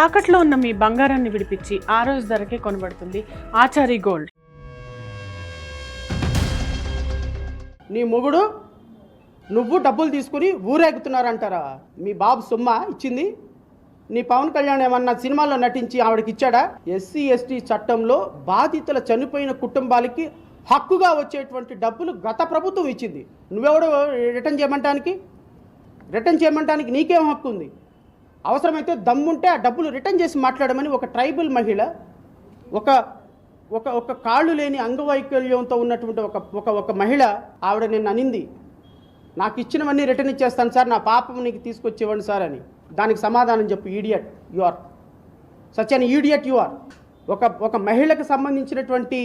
తాకట్లో ఉన్న మీ బంగారాన్ని విడిపించి ఆ రోజు ధరకే కొనబడుతుంది ఆచారి గోల్డ్. నీ మొగుడు నువ్వు డబ్బులు తీసుకుని ఊరేగుతున్నారంటారా? మీ బాబు సుమ్మ ఇచ్చింది? నీ పవన్ కళ్యాణ్ ఏమన్నా సినిమాల్లో నటించి ఆవిడకి ఇచ్చాడా? ఎస్సీ ఎస్టీ చట్టంలో బాధితుల చనిపోయిన కుటుంబాలకి హక్కుగా వచ్చేటువంటి డబ్బులు గత ప్రభుత్వం ఇచ్చింది. నువ్వెవడో రిటర్న్ చేయమంటానికి? రిటర్న్ చేయమంటానికి నీకేం హక్కు ఉంది? అవసరమైతే దమ్ముంటే ఆ డబ్బులు రిటర్న్ చేసి మాట్లాడమని ఒక ట్రైబల్ మహిళ ఒక ఒక ఒక కాళ్ళు లేని అంగవైకల్యంతో ఉన్నటువంటి ఒక ఒక ఒక మహిళ ఆవిడ నిన్ను అనింది నాకు ఇచ్చినవన్నీ రిటర్న్ ఇచ్చేస్తాను సార్ నా పాపం నీకు తీసుకొచ్చి ఇవ్వండి సార్ అని. దానికి సమాధానం చెప్పు idiot you are such an idiot you are. ఒక ఒక మహిళకు సంబంధించినటువంటి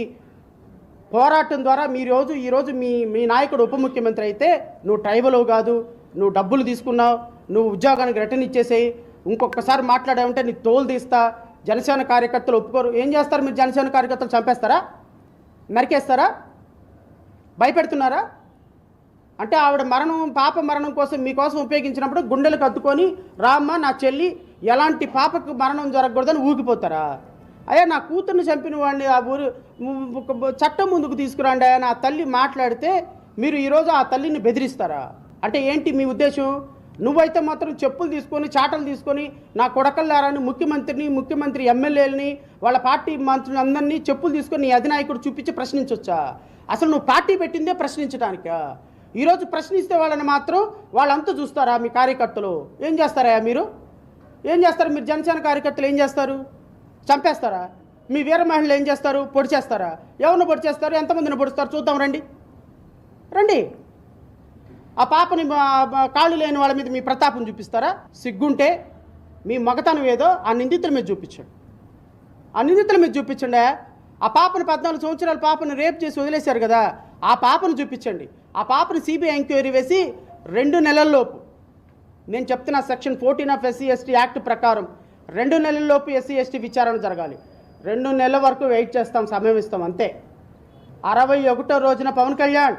పోరాటం ద్వారా మీ రోజు ఈరోజు మీ మీ నాయకుడు ఉప ముఖ్యమంత్రి అయితే నువ్వు ట్రైబల్ కాదు నువ్వు డబ్బులు తీసుకున్నావు నువ్వు ఉద్యోగానికి రిటర్న్ ఇచ్చేసేయి ఇంకొకసారి మాట్లాడామంటే నీ తోలు తీస్తా జనసేన కార్యకర్తలు ఒప్పుకోరు. ఏం చేస్తారు? మీరు జనసేన కార్యకర్తలు చంపేస్తారా? నరికేస్తారా? భయపెడుతున్నారా? అంటే ఆవిడ మరణం పాప మరణం కోసం మీకోసం ఉపయోగించినప్పుడు గుండెలకు అద్దుకొని రామ్మ నా చెల్లి ఎలాంటి పాపకు మరణం జరగకూడదని ఊగిపోతారా? అయ్యా నా కూతుర్ని చంపిన వాడిని ఆ ఊరు ఒక చట్టం ముందుకు తీసుకురండి అయ్యా. నా తల్లి మాట్లాడితే మీరు ఈరోజు ఆ తల్లిని బెదిరిస్తారా? అంటే ఏంటి మీ ఉద్దేశం? నువ్వైతే మాత్రం చెప్పులు తీసుకొని చాటలు తీసుకొని నా కొడకల్లారని ముఖ్యమంత్రిని ముఖ్యమంత్రి ఎమ్మెల్యేలని వాళ్ళ పార్టీ మంత్రులందరినీ చెప్పులు తీసుకొని నీ అధినాయకుడు చూపించి ప్రశ్నించవచ్చా అసలు నువ్వు పార్టీ పెట్టిందే ప్రశ్నించడానికా ఈరోజు ప్రశ్నిస్తే వాళ్ళని మాత్రం వాళ్ళంతా చూస్తారా మీ కార్యకర్తలు? ఏం చేస్తారా మీరు? ఏం చేస్తారు మీరు జనసేన కార్యకర్తలు ఏం చేస్తారు? చంపేస్తారా? మీ వీర మహిళలు ఏం చేస్తారు? పొడి చేస్తారా ఎవరిని పొడి చేస్తారు ఎంతమందిని పొడుస్తారు? చూద్దాం రండి. రండి. ఆ పాపని కాళ్ళు లేని వాళ్ళ మీద మీ ప్రతాపం చూపిస్తారా? సిగ్గుంటే మీ మగతనం ఏదో ఆ నిందితుల మీద చూపించండి. ఆ నిందితుల మీద చూపించండి. ఆ పాపను పద్నాలుగు సంవత్సరాల పాపను రేప్ చేసి వదిలేశారు కదా ఆ పాపను చూపించండి. ఆ పాపను సిబిఐ ఎంక్వైరీ వేసి రెండు నెలల్లోపు నేను చెప్తున్న section fourteen of SC ST act ప్రకారం రెండు నెలల్లోపు ఎస్సీ ఎస్టీ విచారణ జరగాలి. రెండు నెలల వరకు వెయిట్ చేస్తాం సమయం ఇస్తాం అంతే. అరవై ఒకటో రోజున పవన్ కళ్యాణ్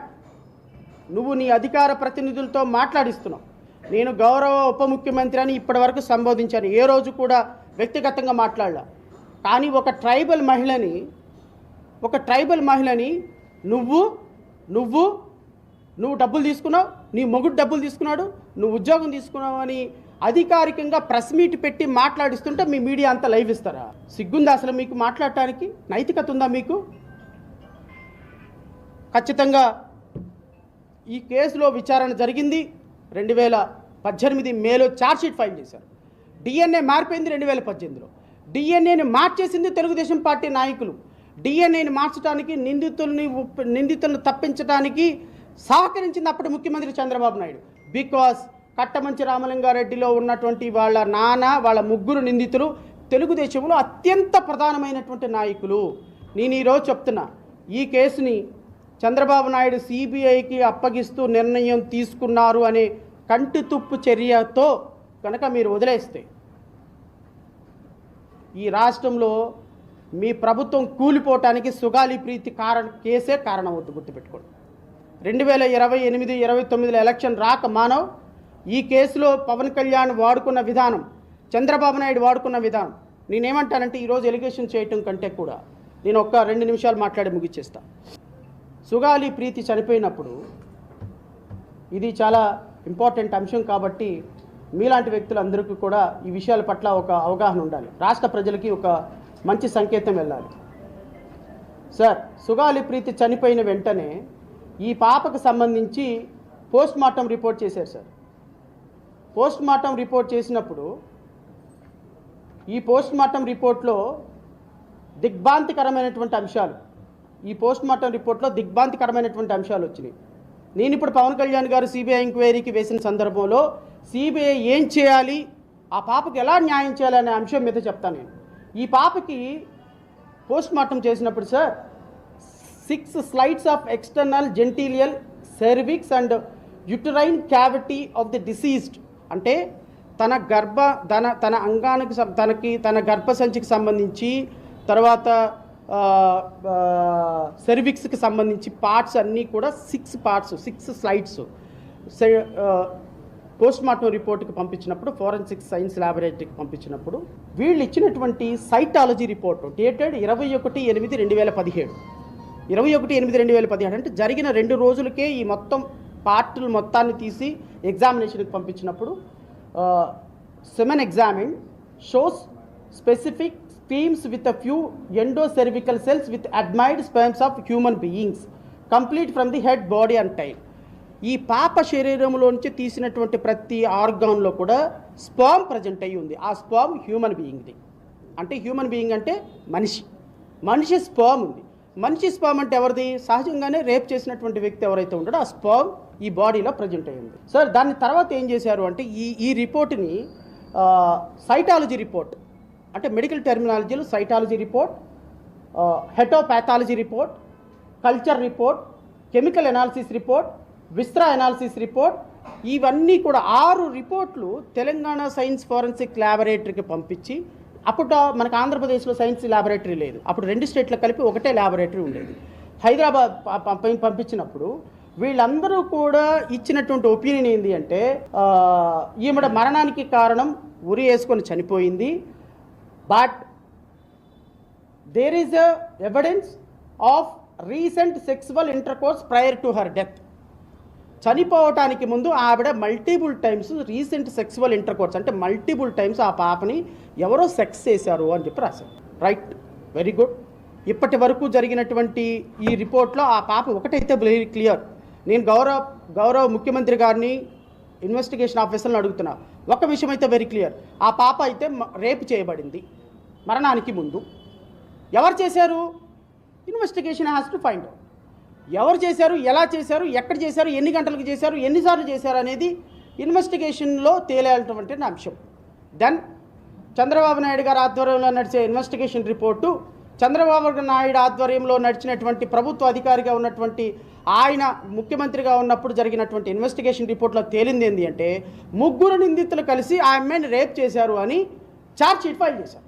నువ్వు నీ అధికార ప్రతినిధులతో మాట్లాడిస్తున్నావు. నేను గౌరవ ఉప ముఖ్యమంత్రి అని ఇప్పటివరకు సంబోధించాను. ఏ రోజు కూడా వ్యక్తిగతంగా మాట్లాడలా. కానీ ఒక ట్రైబల్ మహిళని ఒక ట్రైబల్ మహిళని నువ్వు నువ్వు నువ్వు డబ్బులు తీసుకున్నావు నీ మొగుడు డబ్బులు తీసుకున్నాడు నువ్వు ఉద్యోగం తీసుకున్నావు అని అధికారికంగా ప్రెస్ మీట్ పెట్టి మాట్లాడిస్తుంటే మీ మీడియా అంతా లైవ్ ఇస్తారా? సిగ్గుందా అసలు మీకు మాట్లాడటానికి? నైతికత ఉందా మీకు? ఖచ్చితంగా ఈ కేసులో విచారణ జరిగింది. రెండు వేల పద్దెనిమిది మేలో ఛార్జ్షీట్ ఫైల్ చేశారు. డిఎన్ఏ మారిపోయింది రెండు వేల పద్దెనిమిదిలో. డిఎన్ఏని మార్చేసింది తెలుగుదేశం పార్టీ నాయకులు. డిఎన్ఏని మార్చడానికి నిందితుల్ని ఉప్- నిందితులను తప్పించడానికి సహకరించింది అప్పటి ముఖ్యమంత్రి చంద్రబాబు నాయుడు. బికాస్ కట్టమంచి రామలింగారెడ్డిలో ఉన్నటువంటి వాళ్ళ నాన్న వాళ్ళ ముగ్గురు నిందితులు తెలుగుదేశంలో అత్యంత ప్రధానమైనటువంటి నాయకులు. నేను ఈరోజు చెప్తున్నా ఈ కేసుని చంద్రబాబు నాయుడు సిబిఐకి అప్పగిస్తూ నిర్ణయం తీసుకున్నారు అనే కంటి తుప్పు చర్యతో కనుక మీరు వదిలేస్తే ఈ రాష్ట్రంలో మీ ప్రభుత్వం కూలిపోవటానికి సుగాలి ప్రీతి కారణ కేసే కారణం అవుతుంది గుర్తుపెట్టుకోండి. రెండు వేల ఇరవై ఎనిమిది ఇరవై తొమ్మిదిలో ఎలక్షన్ రాక మానవ్ ఈ కేసులో పవన్ కళ్యాణ్ వాడుకున్న విధానం చంద్రబాబు నాయుడు వాడుకున్న విధానం. నేనేమంటానంటే ఈరోజు ఎలిగేషన్ చేయటం కంటే కూడా నేను ఒక్క రెండు నిమిషాలు మాట్లాడి ముగిచ్చేస్తాను సుగాలి ప్రీతి చనిపోయినప్పుడు ఇది చాలా ఇంపార్టెంట్ అంశం కాబట్టి మీలాంటి వ్యక్తులందరికీ కూడా ఈ విషయాల పట్ల ఒక అవగాహన ఉండాలి. రాష్ట్ర ప్రజలకి ఒక మంచి సంకేతం వెళ్ళాలి. సార్ సుగాలి ప్రీతి చనిపోయిన వెంటనే ఈ పాపకు సంబంధించి పోస్ట్ మార్టం రిపోర్ట్ చేశారు సార్. పోస్ట్ మార్టం రిపోర్ట్ చేసినప్పుడు ఈ పోస్ట్ మార్టం రిపోర్ట్లో దిగ్భాంతికరమైనటువంటి అంశాలు ఈ పోస్ట్ మార్టం రిపోర్ట్లో దిగ్భాంతికరమైనటువంటి అంశాలు వచ్చినాయి. నేను ఇప్పుడు పవన్ కళ్యాణ్ గారు సిబిఐ ఎంక్వైరీకి వేసిన సందర్భంలో సిబిఐ ఏం చేయాలి ఆ పాపకి ఎలా న్యాయం చేయాలి అనే అంశం మీద చెప్తాను నేను. ఈ పాపకి పోస్ట్ మార్టం చేసినప్పుడు sir six slides of external genitalia cervix and uterine cavity of the deceased అంటే తన గర్భ తన తన అంగానికి తనకి తన గర్భసంచికి సంబంధించి తర్వాత సెర్విక్స్కి సంబంధించి పార్ట్స్ అన్నీ కూడా six parts six slides post mortem రిపోర్ట్కి పంపించినప్పుడు ఫోరెన్సిక్ సైన్స్ ల్యాబొరేటరీకి పంపించినప్పుడు వీళ్ళు ఇచ్చినటువంటి సైటాలజీ రిపోర్ట్ డేటెడ్ ఇరవై ఒకటి ఎనిమిది రెండు వేల పదిహేడు. ఇరవై ఒకటి ఎనిమిది రెండు వేల పదిహేడు అంటే జరిగిన రెండు రోజులకే ఈ మొత్తం పార్టులు మొత్తాన్ని తీసి ఎగ్జామినేషన్కి పంపించినప్పుడు semen examine shows specific schemes with a few endocervical cells with admired sperms of human beings complete from the head body and tail ఈ పాప శరీరంలోంచి తీసినటువంటి ప్రతి ఆర్గాన్లో కూడా స్పామ్ ప్రజెంట్ అయ్యి ఉంది. ఆ స్పామ్ హ్యూమన్ బీయింగ్ది అంటే హ్యూమన్ బీయింగ్ అంటే మనిషి. మనిషి స్పామ్ ఉంది. మనిషి స్పామ్ అంటే ఎవరిది? సహజంగానే రేప్ చేసినటువంటి వ్యక్తి ఎవరైతే ఉంటాడో ఆ స్పామ్ ఈ బాడీలో ప్రజెంట్ అయ్యింది సార్ దాని తర్వాత ఏం చేశారు అంటే ఈ ఈ రిపోర్ట్ని సైటాలజీ రిపోర్ట్ అంటే medical టెర్మినాలజీలో cytology report histopathology report culture report chemical analysis report viscera analysis report ఇవన్నీ కూడా ఆరు రిపోర్ట్లు తెలంగాణ సైన్స్ ఫోరెన్సిక్ ల్యాబొరేటరీకి పంపించి అప్పుడు మనకు ఆంధ్రప్రదేశ్లో సైన్స్ ల్యాబొరేటరీ లేదు. అప్పుడు రెండు స్టేట్లు కలిపి ఒకటే ల్యాబొరేటరీ ఉండేది. హైదరాబాద్ పంపించినప్పుడు వీళ్ళందరూ కూడా ఇచ్చినటువంటి ఒపీనియన్ ఏంటి అంటే ఈమెడ మరణానికి కారణం ఉరి వేసుకొని చనిపోయింది. But there is a evidence of recent sexual intercourse prior to her death చనిపోవటానికి ముందు ఆవిడ multiple times recent sexual intercourse అంటే మల్టిపుల్ టైమ్స్ ఆ పాపని ఎవరో సెక్స్ చేశారు అని చెప్పి రాశారు. రైట్ వెరీ గుడ్ ఇప్పటి వరకు జరిగినటువంటి ఈ రిపోర్ట్లో ఆ పాప ఒకటైతే వెరీ క్లియర్ నేను గౌరవ గౌరవ ముఖ్యమంత్రి గారిని ఇన్వెస్టిగేషన్ ఆఫీసర్ని అడుగుతున్నా. ఒక విషయం అయితే వెరీ క్లియర్ ఆ పాప అయితే రేపు చేయబడింది. మరణానికి ముందు. ఎవరు చేశారు? Investigation has to find out ఎవరు చేశారు? ఎలా చేశారు? ఎక్కడ చేశారు? ఎన్ని గంటలకు చేశారు? ఎన్నిసార్లు చేశారు అనేది ఇన్వెస్టిగేషన్లో తేలేటువంటి అంశం. దెన్ చంద్రబాబు నాయుడు గారి ఆధ్వర్యంలో నడిచే ఇన్వెస్టిగేషన్ రిపోర్టు చంద్రబాబు నాయుడు ఆధ్వర్యంలో నడిచినటువంటి ప్రభుత్వ అధికారిగా ఉన్నటువంటి ఆయన ముఖ్యమంత్రిగా ఉన్నప్పుడు జరిగినటువంటి ఇన్వెస్టిగేషన్ రిపోర్ట్లో తేలింది ఏంటి అంటే ముగ్గురు నిందితులు కలిసి ఆ అమ్మాయిని రేప్ చేశారు అని ఛార్జ్ షీట్ ఫైల్ చేశారు.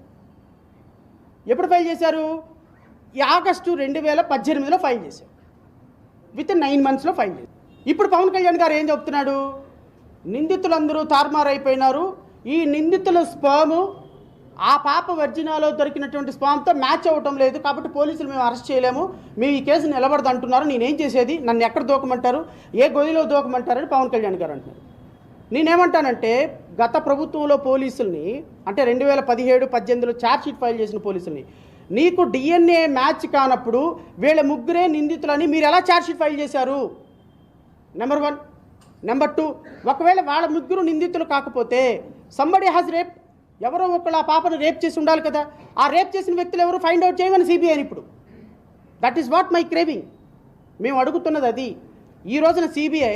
ఎప్పుడు ఫైల్ చేశారు? ఆగస్టు రెండు వేల పద్దెనిమిదిలో ఫైల్ చేశారు. విత్ నైన్ మంత్స్లో ఫైల్ చేశారు. ఇప్పుడు పవన్ కళ్యాణ్ గారు ఏం చెప్తున్నాడు? నిందితులందరూ తారుమారైపోయినారు. ఈ నిందితుల స్పాము ఆ పాప వర్జినాలో దొరికినటువంటి స్పామ్తో మ్యాచ్ అవ్వటం లేదు. కాబట్టి పోలీసులు మేము అరెస్ట్ చేయలేము. మేము ఈ కేసు నిలబడదు అంటున్నారు నేనేం చేసేది? నన్ను ఎక్కడ దూకమంటారు? ఏ గొయ్యిలో దూకమంటారని పవన్ కళ్యాణ్ గారు అంటున్నారు. నేనేమంటానంటే గత ప్రభుత్వంలో పోలీసుల్ని అంటే రెండు వేల పదిహేడు పద్దెనిమిదిలో ఛార్జ్షీట్ ఫైల్ చేసిన పోలీసుల్ని నీకు డిఎన్ఏ మ్యాచ్ కానప్పుడు వీళ్ళ ముగ్గురే నిందితులని మీరు ఎలా ఛార్జ్షీట్ ఫైల్ చేశారు? నెంబర్ వన్ నెంబర్ టూ ఒకవేళ వాళ్ళ ముగ్గురు నిందితులు కాకపోతే సంబడి హ్యాస్ రేప్ ఎవరో ఒకళ్ళు ఆ పాపను రేప్ చేసి ఉండాలి కదా. ఆ రేప్ చేసిన వ్యక్తులు ఎవరు ఫైండ్ అవుట్ చేయమని సిబిఐని ఇప్పుడు. That is what my craving మేము అడుగుతున్నది అది. ఈ రోజున సిబిఐ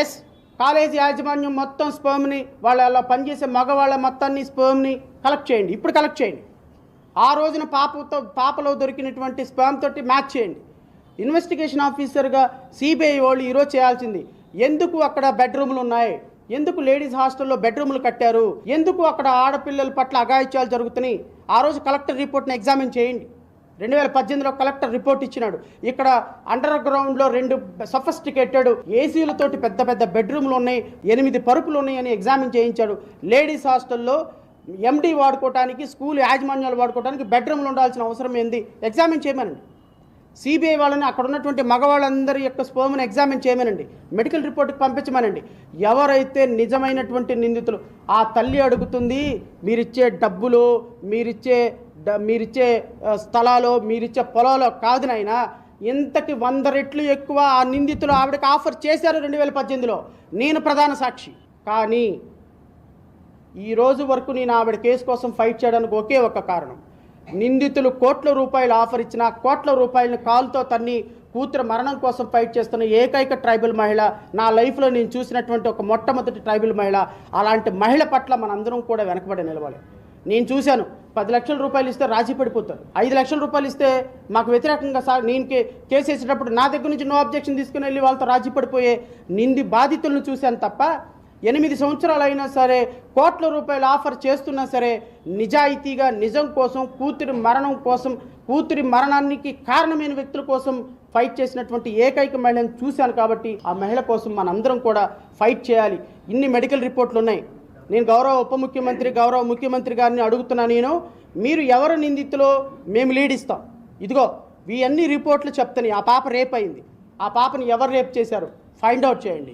ఎస్ కాలేజీ యాజమాన్యం మొత్తం స్పర్మ్ని వాళ్ళ అలా పనిచేసే మగవాళ్ళ మొత్తాన్ని స్పర్మ్ని కలెక్ట్ చేయండి. ఇప్పుడు కలెక్ట్ చేయండి. ఆ రోజున పాపతో పాపలో దొరికినటువంటి స్పర్మ్ తోటి మ్యాచ్ చేయండి. ఇన్వెస్టిగేషన్ ఆఫీసర్గా సిబిఐ వాళ్ళు ఈరోజు చేయాల్సింది ఎందుకు అక్కడ బెడ్రూమ్లు ఉన్నాయి? ఎందుకు లేడీస్ హాస్టల్లో బెడ్రూమ్లు కట్టారు? ఎందుకు అక్కడ ఆడపిల్లల పట్ల అఘాయిత్యాలు జరుగుతున్నాయి? ఆ రోజు కలెక్టర్ రిపోర్ట్ని ఎగ్జామిన్ చేయండి. రెండు వేల పద్దెనిమిదిలో కలెక్టర్ రిపోర్ట్ ఇచ్చినాడు. ఇక్కడ అండర్ గ్రౌండ్లో రెండు సఫిస్టికేటెడ్ ఏసీలతోటి పెద్ద పెద్ద బెడ్రూమ్లు ఉన్నాయి ఎనిమిది పరుపులు ఉన్నాయని ఎగ్జామిన్ చేయించాడు. లేడీస్ హాస్టల్లో ఎండి వాడుకోవడానికి స్కూల్ యాజమాన్యాలు వాడుకోవడానికి బెడ్రూమ్లు ఉండాల్సిన అవసరం ఏంది? ఎగ్జామిన్ చేయమనండి. సిబిఐ వాళ్ళని అక్కడ ఉన్నటువంటి మగవాళ్ళందరి యొక్క స్పోమ్ని ఎగ్జామిన్ చేయమనండి. మెడికల్ రిపోర్ట్కి పంపించమనండి. ఎవరైతే నిజమైనటువంటి నిందితులు ఆ తల్లి అడుగుతుంది మీరిచ్చే డబ్బులు మీరిచ్చే మీరిచ్చే స్థలాలు మీరిచ్చే పొలాలు కాదు నాయన ఇంతకి వంద రెట్లు ఎక్కువ ఆ నిందితులు ఆవిడకి ఆఫర్ చేశారు రెండు వేల పద్దెనిమిదిలో. నేను ప్రధాన సాక్షి. కానీ ఈ రోజు వరకు నేను ఆవిడ కేసు కోసం ఫైట్ చేయడానికి ఒకే ఒక కారణం. నిందితులు కోట్ల రూపాయలు ఆఫర్ ఇచ్చిన కోట్ల రూపాయలను కాలుతో తన్ని కూతురు మరణం కోసం ఫైట్ చేస్తున్న ఏకైక ట్రైబల్ మహిళ నా లైఫ్లో నేను చూసినటువంటి ఒక మొట్టమొదటి ట్రైబల్ మహిళ అలాంటి మహిళ పట్ల మనందరం కూడా వెనకబడి నిలవాలి. నేను చూశాను పది లక్షల రూపాయలు ఇస్తే రాజీ పడిపోతారు. ఐదు లక్షల రూపాయలు ఇస్తే మాకు వ్యతిరేకంగా సార్ నేను కేసు వేసేటప్పుడు నా దగ్గర నుంచి నో అబ్జెక్షన్ తీసుకుని వెళ్ళి వాళ్ళతో రాజీ పడిపోయే నింది బాధితులను చూశాను తప్ప ఎనిమిది సంవత్సరాలు అయినా సరే కోట్ల రూపాయలు ఆఫర్ చేస్తున్నా సరే నిజాయితీగా నిజం కోసం కూతురి మరణం కోసం కూతురి మరణానికి కారణమైన వ్యక్తుల కోసం ఫైట్ చేసినటువంటి ఏకైక మహిళను చూశాను కాబట్టి ఆ మహిళ కోసం మనందరం కూడా ఫైట్ చేయాలి. ఇన్ని మెడికల్ రిపోర్ట్లు ఉన్నాయి. నేను గౌరవ ఉప ముఖ్యమంత్రి గౌరవ ముఖ్యమంత్రి గారిని అడుగుతున్నా నేను మీరు ఎవరు నిందితులో మేము లీడ్ ఇస్తాం. ఇదిగో ఇవన్నీ రిపోర్ట్లు చెప్తాయి ఆ పాప రేప్ అయింది. ఆ పాపని ఎవరు రేప్ చేశారు? ఫైండ్ అవుట్ చేయండి.